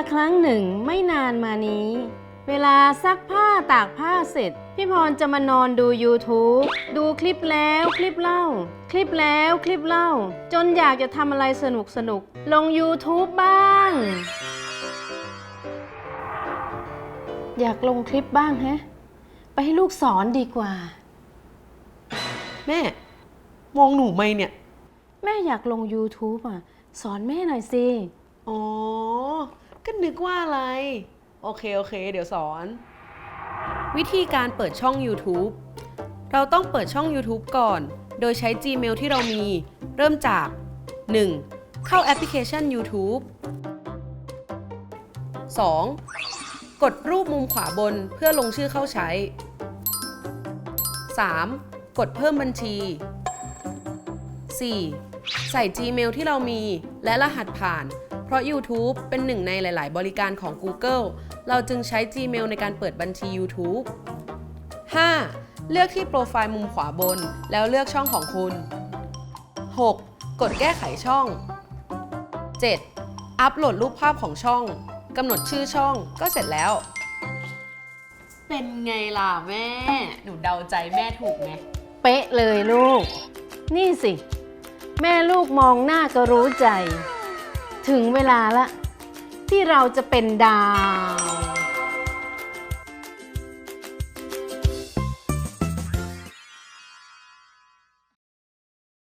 ละครั้งหนึ่งไม่นานมานี้ เวลาซักผ้าตากผ้าเสร็จ พี่พรจะมานอนดู YouTube ดูคลิปแล้วคลิปเล่า คลิปแล้วคลิปเล่า จนอยากจะทำอะไรสนุกสนุกๆลง YouTube บ้าง อยากลงคลิปบ้างแฮะ ไปให้ลูกสอนดีกว่า แม่ มองหนูไหมเนี่ย แม่อยากลง YouTube อะ สอนแม่หน่อยสิ อ๋อ ก็นึกว่าอะไร โอเค โอเค เดี๋ยวสอน วิธีการเปิดช่อง YouTube เราต้องเปิดช่อง YouTube ก่อน โดยใช้ Gmail ที่เรามี เริ่มจาก 1. เข้าแอปพลิเคชัน YouTube 2. กดรูปมุมขวาบนเพื่อลงชื่อเข้าใช้ 3. กดเพิ่มบัญชี 4. ใส่ Gmail ที่เรามีและรหัสผ่าน เพราะ YouTube เป็นหนึ่งในหลาย ๆ บริการของ Google เราจึงใช้ Gmail ในการเปิดบัญชี YouTube 5. เลือกที่โปรไฟล์มุมขวาบน แล้วเลือกช่องของคุณ 6. กดแก้ไขช่อง 7. อัปโหลดรูปภาพของช่องกำหนดชื่อช่องก็เสร็จแล้ว เป็นไงล่ะแม่ หนูเดาใจแม่ถูกไหม เป๊ะเลยลูก นี่สิ แม่ลูกมองหน้าก็รู้ใจ ถึงเวลาละที่เราจะเป็นดาว